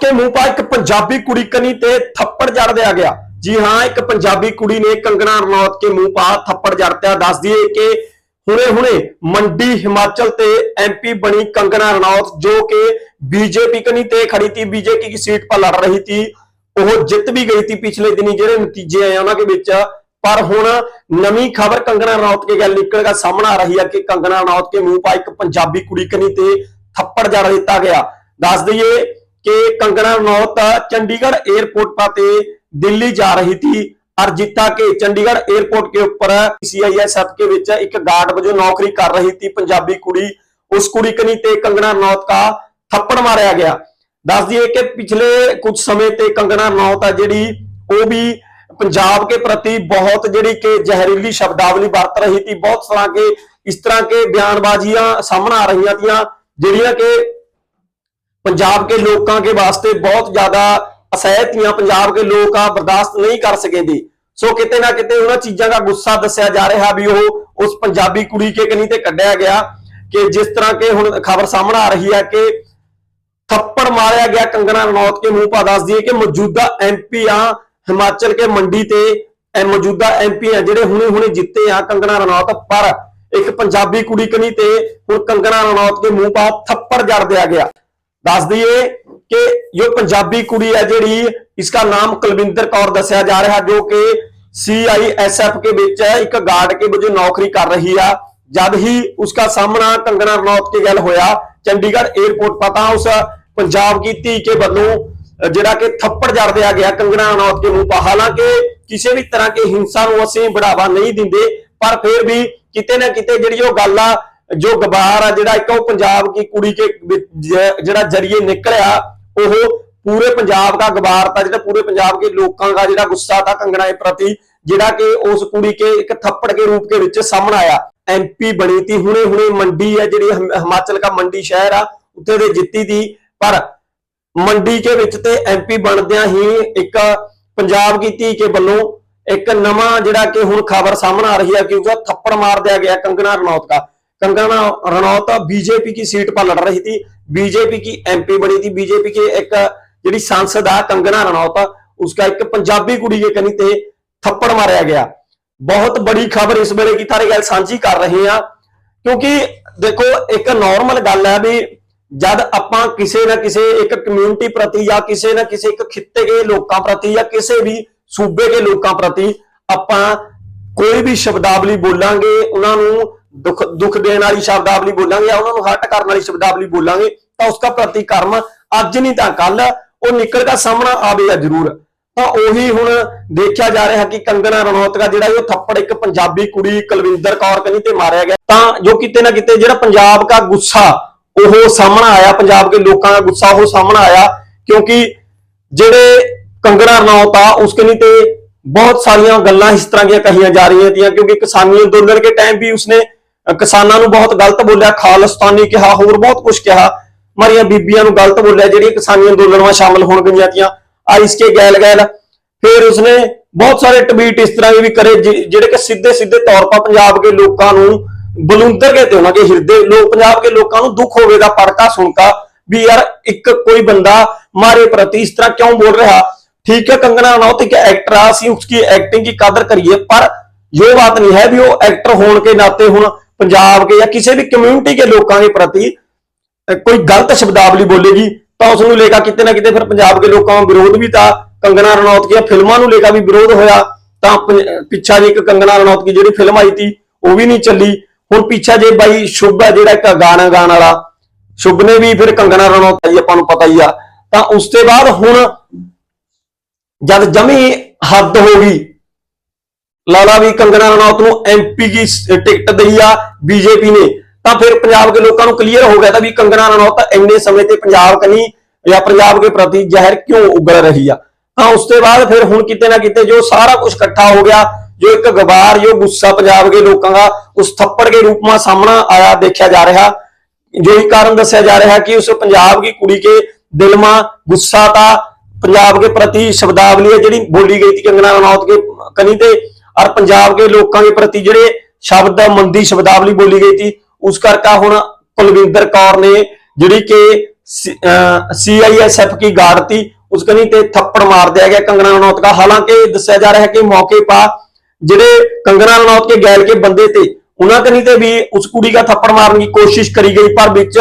ਕੇ ਮੂੰਹ ਪਾ ਇੱਕ ਪੰਜਾਬੀ ਕੁੜੀ ਕਨੀ ਤੇ ਥੱਪੜ ਜੜ ਦਿਆ ਗਿਆ। ਜੀ ਹਾਂ, ਇੱਕ ਪੰਜਾਬੀ ਕੁੜੀ ਨੇ ਕੰਗਣਾ ਰਣੌਤ ਕੇ ਮੂੰਹ ਪਾ ਥੱਪੜ ਜੜਤਿਆ ਦੱਸ ਦਈਏ ਕਿ ਹੁਣੇ-ਹੁਣੇ ਮੰਡੀ ਹਿਮਾਚਲ ਤੇ ਐਮਪੀ ਬਣੀ ਕੰਗਣਾ ਰਣੌਤ, ਜੋ ਕਿ ਬੀਜੇਪੀ ਕਨੀ ਤੇ ਖੜੀ ਸੀ ਬੀਜੇਪੀ ਕੀ ਸੀਟ ਪਰ ਲੜ ਰਹੀ ਸੀ ਉਹ ਜਿੱਤ ਵੀ ਗਈ ਸੀ ਪਿਛਲੇ ਦਿਨੀ, ਜਿਹੜੇ ਨਤੀਜੇ ਆਏ ਉਹਨਾਂ ਦੇ ਵਿੱਚ। ਪਰ ਹੁਣ ਨਵੀਂ ਖਬਰ ਕੰਗਣਾ ਰਣੌਤ ਕੇ ਗੱਲ ਨਿਕਲ ਕੇ ਸਾਹਮਣੇ ਆ ਰਹੀ ਹੈ ਕਿ ਕੰਗਣਾ ਰਣੌਤ ਕੇ ਮੂੰਹ ਪਾ ਇੱਕ ਪੰਜਾਬੀ ਕੁੜੀ ਕਨੀ ਤੇ ਥੱਪੜ ਜੜ ਦਿੱਤਾ ਗਿਆ। ਦੱਸ ਦਈਏ कि कंगना रनौत चंडीगढ़ एयरपोर्ट पर ते दिल्ली जा रही थी और जिता के चंडीगढ़ एयरपोर्ट के ऊपर सीआईएसएफ के ਵਿੱਚ ਇੱਕ ਗਾਰਡ ਵਜੋਂ ਨੌਕਰੀ ਕਰ ਰਹੀ थी ਪੰਜਾਬੀ ਕੁੜੀ ਉਸ ਕੁੜੀ ਕਨੀ ਤੇ ਕੰਗਣਾ ਰਣੌਤ ਦਾ ਥੱਪੜ ਮਾਰਿਆ ਗਿਆ ਦੱਸ ਦਈਏ ਕਿ ਪਿਛਲੇ ਕੁਝ ਸਮੇਂ ਤੇ ਕੰਗਣਾ ਰਣੌਤ ਆ ਜਿਹੜੀ ਉਹ ਵੀ ਪੰਜਾਬ के प्रति बहुत ਜਿਹੜੀ ਕਿ ਜ਼ਹਿਰੀਲੀ ਸ਼ਬਦਾਵਲੀ ਵਰਤ ਰਹੀ थी ਬਹੁਤ ਤਰ੍ਹਾਂ ਕੇ ਇਸ ਤਰ੍ਹਾਂ ਕੇ ਬਿਆਨਬਾਜ਼ੀਆਂ ਸਾਹਮਣੇ ਆ ਰਹੀਆਂ ਥੀਆਂ ਜਿਹੜੀਆਂ ਕਿ पंजाब के लोगों के वास्ते बहुत ज्यादा असहतियां पंजाब के लोग आ बर्दाश्त नहीं कर सके थे सो किते ना किते उन्होंने चीजों का गुस्सा दसिया जा रहा भी वो उस पंजाबी कुड़ी के कनी ते कढ़िया गया कि जिस तरह के हुन खबर सामने आ रही है कि थप्पड़ मारा गया कंगना रनौत के मुंह पर दस दिए कि मौजूदा एमपी आ हिमाचल के मंडी ते ਇਹ ਮੌਜੂਦਾ ਐਮਪੀ ਆ ਜਿਹੜੇ ਹੁਣੇ ਹੁਣੇ ਜਿੱਤੇ ਆ ਕੰਗਣਾ ਰਣੌਤ ਪਰ ਇੱਕ ਪੰਜਾਬੀ ਕੁੜੀ ਕਨੀ ਤੇ ਹੁਣ ਕੰਗਣਾ ਰਣੌਤ ਦੇ ਮੂੰਹ ਪਾ ਥੱਪੜ ਜੜ ਦਿਆ ਗਿਆ ਦੱਸ ਦਈਏ ਕਿ ਇਹ ਪੰਜਾਬੀ ਕੁੜੀ ਹੈ ਜਿਹੜੀ, ਇਸਕਾ ਨਾਮ ਕੁਲਵਿੰਦਰ ਕੌਰ ਦੱਸਿਆ ਜਾ ਰਿਹਾ, ਜੋ ਕਿ ਸੀਆਈਐਸਐਫ ਕੇ ਵਿੱਚ ਇੱਕ ਗਾਰਡ ਕੇ ਵਜੋਂ ਨੌਕਰੀ ਕਰ ਰਹੀ ਆ। ਜਦ ਹੀ ਉਸਕਾ ਸਾਹਮਣਾ ਕੰਗਣਾ ਰਣੌਤ ਕੇ ਗੱਲ ਹੋਇਆ, ਚੰਡੀਗੜ੍ਹ 에ਅਰਪੋਰਟ ਪਤਾ ਉਸ ਪੰਜਾਬ ਕੀ ਧੀ ਕੇ ਵੱਲੋਂ, ਜਿਹੜਾ ਕਿ ਥੱਪੜ ਜੜ ਦਿਆ ਗਿਆ ਕੰਗਣਾ ਰਣੌਤ ਕੇ ਨੂੰ ਹਾਲਾਂਕਿ ਕਿਸੇ ਵੀ ਤਰ੍ਹਾਂ ਕੇ ਹਿੰਸਾ ਨੂੰ ਅਸੀਂ ਬੜਾਵਾ ਨਹੀਂ ਦਿੰਦੇ, ਪਰ ਫਿਰ ਵੀ ਕਿਤੇ ਨਾ ਕਿਤੇ ਜਿਹੜੀ ਉਹ ਗੱਲ ਆ ਜੋ ਗਵਾਰ ਆ ਜਿਹੜਾ ਇੱਕ ਉਹ ਪੰਜਾਬ ਕੀ ਕੁੜੀ ਕੇ ਜਿਹੜਾ ਜਰੀਏ ਨਿਕਲਿਆ, ਉਹ ਪੂਰੇ ਪੰਜਾਬ ਦਾ ਗਵਾਰ ਤਾਂ ਜਿਹੜਾ ਪੂਰੇ ਪੰਜਾਬ ਦੇ ਲੋਕਾਂ ਦਾ ਜਿਹੜਾ ਗੁੱਸਾ ਤਾਂ ਕੰਗਣਾ ਪ੍ਰਤੀ ਜਿਹੜਾ ਕਿ ਉਸ ਕੁੜੀ ਕੇ ਇੱਕ ਥੱਪੜ ਕੇ ਰੂਪ ਕੇ ਵਿੱਚ ਸਾਹਮਣੇ ਆਇਆ। ਐਮਪੀ ਬਣੀ ਤੀ, ਹੁਣੇ ਹੁਣੇ ਮੰਡੀ ਹੈ ਜਿਹੜੀ ਹਿਮਾਚਲ ਦਾ ਮੰਡੀ ਸ਼ਹਿਰ ਆ, ਉੱਥੇ ਦੇ ਜਿੱਤੀ ਦੀ। ਪਰ ਮੰਡੀ ਦੇ ਵਿੱਚ ਤੇ ਐਮਪੀ ਬਣਦਿਆਂ ਹੀ ਇੱਕ ਪੰਜਾਬ ਦੀ ਧੀ ਕੇ ਵੱਲੋਂ ਇੱਕ ਨਵਾਂ ਜਿਹੜਾ ਕਿ ਹੁਣ ਖਬਰ ਸਾਹਮਣੇ ਆ ਰਹੀ ਹੈ ਕਿ ਉਹਦਾ ਥੱਪੜ ਮਾਰ ਦਿਆ ਗਿਆ ਕੰਗਣਾ ਰਣੌਤ ਦਾ। ਕੰਗਣਾ ਰਣੌਤ ਬੀਜੇਪੀ की ਸੀਟ पर ਲੜ ਰਹੀ ਸੀ। बीजेपी की एमपी बनी थी बीजेपी के एक ਜਿਹੜੀ सांसद है कंगना रनौत उसका एक पंजाबी कुड़ी के कनी ते थप्पड़ मारा गया ਬਹੁਤ ਬੜੀ ਖਬਰ ਇਸ ਵੇਲੇ ਕੀ ਤਾਰੇ ਗੱਲ ਸਾਂਝੀ ਕਰ ਰਹੇ ਆ ਕਿਉਂਕਿ ਦੇਖੋ, ਇੱਕ ਨਾਰਮਲ ਗੱਲ ਹੈ ਵੀ ਜਦ ਆਪਾਂ ਕਿਸੇ ਨਾ ਕਿਸੇ ਇੱਕ ਕਮਿਊਨਿਟੀ ਪ੍ਰਤੀ ਜਾਂ ਕਿਸੇ ਨਾ ਕਿਸੇ ਇੱਕ ਖਿੱਤੇ ਦੇ ਲੋਕਾਂ ਪ੍ਰਤੀ ਜਾਂ ਕਿਸੇ ਵੀ ਸੂਬੇ ਦੇ ਲੋਕਾਂ ਪ੍ਰਤੀ ਆਪਾਂ ਕੋਈ ਵੀ ਸ਼ਬਦਾਵਲੀ ਬੋਲਾਂਗੇ, ਉਹਨਾਂ ਨੂੰ ਦੁੱਖ ਦੁੱਖ ਦੇਣ ਵਾਲੀ ਸ਼ਬਦਾਵਲੀ ਬੋਲਾਂਗੇ ਜਾਂ ਉਹਨਾਂ ਨੂੰ ਹਰਟ ਕਰਨ ਵਾਲੀ ਸ਼ਬਦਾਵਲੀ ਬੋਲਾਂਗੇ, ਤਾਂ ਉਸਦਾ ਪ੍ਰਤੀਕਰਮ ਅੱਜ ਨਹੀਂ ਤਾਂ ਕੱਲ, ਉਹ ਨਿਕਲ ਕੇ ਸਾਹਮਣਾ ਆਵੇਗਾ ਜ਼ਰੂਰ। ਤਾਂ ਉਹੀ ਹੁਣ ਦੇਖਿਆ ਜਾ ਰਿਹਾ ਕਿ ਕੰਗਨਾ ਰਣੌਤ ਦਾ ਜਿਹੜਾ ਉਹ ਥੱਪੜ ਇੱਕ ਪੰਜਾਬੀ ਕੁੜੀ ਕੁਲਵਿੰਦਰ ਕੌਰ ਕਨੀ ਤੇ ਮਾਰਿਆ ਗਿਆ। ਤਾਂ ਜੋ ਕਿਤੇ ਨਾ ਕਿਤੇ ਜਿਹੜਾ ਪੰਜਾਬ ਦਾ ਗੁੱਸਾ, ਉਹ ਸਾਹਮਣਾ ਆਇਆ, ਪੰਜਾਬ ਦੇ ਲੋਕਾਂ ਦਾ ਗੁੱਸਾ ਉਹ ਸਾਹਮਣਾ ਆਇਆ, ਕਿਉਂਕਿ ਜਿਹੜੇ ਕੰਗਣਾ ਰਣੌਤ ਆ, ਉਸ ਕਨੀ ਤੇ ਬਹੁਤ ਸਾਰੀਆਂ ਗੱਲਾਂ ਇਸ ਤਰ੍ਹਾਂ ਦੀਆਂ ਕਹੀਆਂ ਜਾ ਰਹੀਆਂ ਤੀਆਂ, ਕਿਉਂਕਿ ਕਿਸਾਨੀ ਅੰਦੋਲਨ ਦੇ ਟਾਈਮ ਵੀ ਉਸਨੇ ਕਿਸਾਨਾਂ ਨੂੰ ਬਹੁਤ ਗਲਤ ਬੋਲਿਆ ਖਾਲਿਸਤਾਨੀ ਕਿਹਾ ਹੋਰ ਬਹੁਤ ਕੁਝ ਕਿਹਾ ਮਾਰੀਆਂ ਬੀਬੀਆਂ ਨੂੰ ਗਲਤ ਬੋਲਿਆ ਜਿਹੜੀਆਂ ਕਿਸਾਨੀ ਅੰਦੋਲਨ ਵਿੱਚ ਸ਼ਾਮਲ ਹੋਣ ਗਈਆਂ ਤੀਆਂ ਆਈਸ ਕੇ ਗੈਲ ਗੈਲ ਫਿਰ ਉਸਨੇ ਬਹੁਤ ਸਾਰੇ ਟਵੀਟ ਇਸ ਤਰ੍ਹਾਂ ਦੇ ਵੀ ਕਰੇ ਜਿ- ਜਿਹੜੇ ਕਿ ਸਿੱਧੇ ਸਿੱਧੇ ਤੌਰ 'ਤੇ ਪੰਜਾਬ ਦੇ ਲੋਕਾਂ ਨੂੰ ਬਲੁੰਦਰ ਕੇ ਤੇ ਉਹਨਾਂ ਦੇ ਹਿਰਦੇ ਲੋਕ ਪੰਜਾਬ ਦੇ ਲੋਕਾਂ ਨੂੰ ਦੁੱਖ ਹੋਵੇਗਾ ਪੜਕਾ ਸੁਣਕਾ ਵੀ ਯਾਰ ਇੱਕ ਕੋਈ ਬੰਦਾ ਮਾਰੇ ਪ੍ਰਤੀ ਇਸ ਤਰ੍ਹਾਂ ਕਿਉਂ ਬੋਲ ਰਿਹਾ ठीक है कंगना रनौत एक एक्टर आ सी उसकी एक्टिंग की कदर करिए पर ये बात नहीं है भी वो एक्टर होने के नाते ਹੁਣ ਪੰਜਾਬ के या किसी भी कम्युनिटी के ਲੋਕਾਂ ਦੇ ਪ੍ਰਤੀ ਅਹ ਕੋਈ ਗਲਤ ਸ਼ਬਦਾਵਲੀ ਬੋਲੇਗੀ ਤਾਂ ਉਸ ਨੂੰ ਲੇਗਾ ਕਿਤੇ ਨਾ ਕਿਤੇ ਫਿਰ ਪੰਜਾਬ ਦੇ ਲੋਕਾਂ ਦਾ ਵਿਰੋਧ ਵੀ ਤਾਂ ਕੰਗਨਾ ਰਣੌਤ ਦੀਆਂ ਫਿਲਮਾਂ ਨੂੰ ਲੇਗਾ ਵੀ ਵਿਰੋਧ ਹੋਇਆ ਤਾਂ ਪੰਜ- ਪਿੱਛਾ ਜੇ ਇੱਕ ਕੰਗਨਾ ਰਣੌਤ ਦੀ ਜਿਹੜੀ ਫਿਲਮ ਆਈ ਸੀ ਉਹ ਵੀ ਨਹੀਂ ਚੱਲੀ ਹੁਣ ਪਿੱਛਾ ਜੇ ਬਾਈ ਸ਼ੁਭ ਹੈ ਜਿਹੜਾ ਇੱਕ ਗਾਣਾ ਗਾਣ ਵਾਲਾ ਸ਼ੁਭ ਨੇ ਵੀ ਫਿਰ ਕੰਗਨਾ ਰਣੌਤ ਆਈ ਆਪਾਂ ਨੂੰ ਪਤਾ ਹੀ ਆ ਤਾਂ ਉਸ ਤੋਂ ਬਾਅਦ ਹੁਣ ਜਦ ਜਮੀ ਹੱਦ ਹੋ ਗਈ ਲਾਲਾ ਵੀ ਕੰਗਣਾ ਰਣੌਤ ਨੂੰ ਐਮਪੀ ਦੀ ਟਿਕਟ ਦਈ ਆ ਬੀਜੇਪੀ ਨੇ। ਤਾਂ ਫਿਰ ਪੰਜਾਬ ਦੇ ਲੋਕਾਂ ਨੂੰ ਕਲੀਅਰ ਹੋ ਗਿਆ ਤਾਂ ਵੀ ਕੰਗਣਾ ਰਣੌਤ ਇੰਨੇ ਸਮੇਂ ਤੇ ਪੰਜਾਬ ਕਨੀ ਜਾਂ ਪੰਜਾਬ ਦੇ ਪ੍ਰਤੀ ਜ਼ਹਿਰ ਕਿਉਂ ਉਗਲ ਰਹੀ ਆ? ਤਾਂ ਉਸ ਤੋਂ ਬਾਅਦ ਫਿਰ ਹੁਣ ਕਿਤੇ ਨਾ ਕਿਤੇ ਜੋ ਸਾਰਾ ਕੁਝ ਇਕੱਠਾ ਹੋ ਗਿਆ, ਜੋ ਇੱਕ ਗਵਾਰ, ਜੋ ਗੁੱਸਾ ਪੰਜਾਬ ਦੇ ਲੋਕਾਂ ਦਾ, ਉਸ ਥੱਪੜ ਦੇ ਰੂਪ ਮਾ ਸਾਹਮਣਾ ਆਇਆ, ਦੇਖਿਆ ਜਾ ਰਿਹਾ। ਜੋ ਹੀ ਕਾਰਨ ਦੱਸਿਆ ਜਾ ਰਿਹਾ ਕਿ ਉਸ ਪੰਜਾਬ ਦੀ ਕੁੜੀ ਕੇ ਦਿਲ ਮਾ ਗੁੱਸਾ ਤਾਂ ਪੰਜਾਬ ਦੇ ਪ੍ਰਤੀ ਸ਼ਬਦਾਵਲੀ ਹੈ ਜਿਹੜੀ ਬੋਲੀ ਗਈ ਸੀ ਕੰਗਣਾ ਰਣੌਤ ਕੇ ਕਨੀ ਤੇ। ਔਰ ਪੰਜਾਬ ਦੇ ਲੋਕਾਂ ਦੇ ਪ੍ਰਤੀ ਜਿਹੜੇ ਸ਼ਬਦ ਮੰਦੀ ਸ਼ਬਦਾਵਲੀ ਬੋਲੀ ਗਈ ਸੀ ਉਸ ਕਰਕੇ ਹੁਣ ਕੁਲਵਿੰਦਰ ਕੌਰ ਨੇ ਜਿਹੜੀ ਕਿ सीआईएसएफ की गार्ड थी उसके नहीं ते थप्पड़ मार दिया गया कंगना रनौत का हालांकि दस्या जा रहा है कि मौके पर ਜਿਹੜੇ ਕੰਗਨਾ ਰਣੌਤ ਕੇ ਗੈਲ ਕੇ ਬੰਦੇ ਤੇ ਉਹਨਾਂ ਕਨੀ ਤੇ ਵੀ ਉਸ ਕੁੜੀ ਦਾ ਥੱਪੜ ਮਾਰਨ ਦੀ ਕੋਸ਼ਿਸ਼ ਕਰੀ ਗਈ ਪਰ ਵਿੱਚ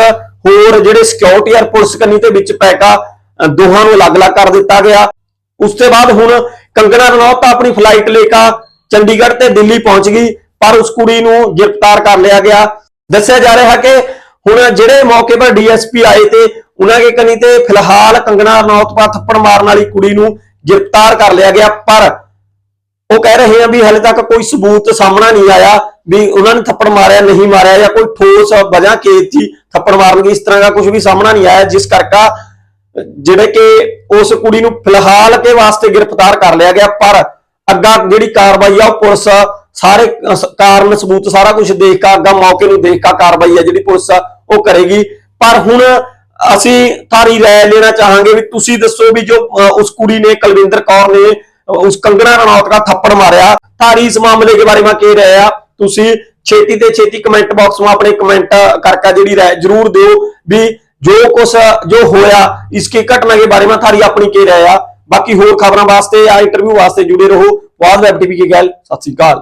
ਹੋਰ ਜਿਹੜੇ ਸਿਕਿਉਰਿਟੀ ਔਰ ਪੁਲਿਸ ਕਨੀ ਤੇ ਵਿੱਚ ਪੈ ਕਾ ਅ, ਦੋਹਾਂ ਨੂੰ ਅਲੱਗ-ਅਲੱਗ ਕਰ ਦਿੱਤਾ ਗਿਆ ਉਸ ਤੋਂ ਬਾਅਦ ਹੁਣ ਕੰਗਨਾ ਰਣੌਤ ਤਾਂ ਆਪਣੀ ਫਲਾਈਟ ਲੈ ਕੇ ਚੰਡੀਗੜ੍ਹ ਤੇ ਦਿੱਲੀ ਪਹੁੰਚ ਗਈ, ਪਰ ਉਸ ਕੁੜੀ ਨੂੰ ਗ੍ਰਿਫਤਾਰ ਕਰ ਲਿਆ ਗਿਆ। ਦੱਸਿਆ ਜਾ ਰਿਹਾ ਕਿ ਹੁਣ ਜਿਹੜੇ ਮੌਕੇ ਪਰ ਡੀਐਸਪੀ ਆਏ ਤੇ ਉਹਨਾਂ ਦੇ ਕਨੀ ਤੇ ਫਿਲਹਾਲ ਕੰਗਣਾ ਰਣੌਤ ਪਾ ਥੱਪੜ ਮਾਰਨ ਵਾਲੀ ਕੁੜੀ ਨੂੰ ਗ੍ਰਿਫਤਾਰ ਕਰ ਲਿਆ ਗਿਆ, ਪਰ ਉਹ ਕਹਿ ਰਹੇ ਆ ਵੀ ਹਲੇ ਤੱਕ ਕੋਈ ਸਬੂਤ ਸਾਹਮਣਾ ਨਹੀਂ ਆਇਆ ਵੀ ਉਹਨਾਂ ਨੇ ਥੱਪੜ ਮਾਰਿਆ, ਨਹੀਂ ਮਾਰਿਆ ਜਾਂ ਕੋਈ ਠੋਸ ਵਜ੍ਹਾ ਕੀ ਸੀ ਥੱਪੜ ਮਾਰਨ ਦੀ, ਇਸ ਤਰ੍ਹਾਂ ਦਾ ਕੁਝ ਵੀ ਸਾਹਮਣਾ ਨਹੀਂ ਆਇਆ, ਜਿਸ ਕਰਕੇ ਜਿਹੜੇ ਕਿ ਉਸ ਕੁੜੀ ਨੂੰ ਫਿਲਹਾਲ ਕੇ ਵਾਸਤੇ ਗ੍ਰਿਫਤਾਰ ਕਰ ਲਿਆ ਗਿਆ, ਪਰ ਅੱਗਾ ਜਿਹੜੀ ਕਾਰਵਾਈ ਆ, ਉਹ ਪੁਲਿਸ ਸਾਰੇ ਕਾਰਨ ਸਬੂਤ ਸਾਰਾ ਕੁਝ ਦੇਖ ਕੇ, ਅੱਗਾ ਮੌਕੇ ਨੂੰ ਦੇਖ ਕੇ ਕਾਰਵਾਈ ਆ ਜਿਹੜੀ ਪੁਲਿਸ ਆ ਉਹ ਕਰੇਗੀ। ਪਰ ਹੁਣ ਅਸੀਂ ਤੁਹਾਡੀ ਰਾਏ ਲੈਣਾ ਚਾਹਾਂਗੇ ਵੀ ਤੁਸੀਂ ਦੱਸੋ ਵੀ ਜੋ ਉਸ ਕੁੜੀ ਨੇ, ਕੁਲਵਿੰਦਰ ਕੌਰ ਨੇ ਉਸ ਕੰਗਣਾ ਰਣੌਤ ਦਾ ਥੱਪੜ ਮਾਰਿਆ। ਤਾਰੀ ਇਸ ਮਾਮਲੇ ਦੇ ਬਾਰੇ ਮੈਂ ਕਹਿ ਰਿਹਾ ਆ। ਤੁਸੀਂ ਛੇਤੀ ਤੇ ਛੇਤੀ ਕਮੈਂਟ ਬਾਕਸ ਵਿੱਚ ਆਪਣੇ ਕਮੈਂਟ ਕਰਕੇ ਜਿਹੜੀ ਰਾਏ ਜਰੂਰ ਦਿਓ ਵੀ ਜੋ ਕੁਛ ਜੋ ਹੋਇਆ ਇਸकी ਘਟਨਾ ਦੇ ਬਾਰੇ ਮੈਂ ਤੁਹਾਡੀ ਆਪਣੀ ਕਹਿ ਰਿਹਾ ਆ। ਬਾਕੀ ਹੋਰ ਖਬਰਾਂ ਵਾਸਤੇ ਆ ਇੰਟਰਵਿਊ ਵਾਸਤੇ ਜੁੜੇ ਰਹੋ। ਬਾਅਦ ਵੈਬ ਟੀਵੀ ਕੀ ਗੱਲ। ਸਤਿ ਸ੍ਰੀ ਅਕਾਲ।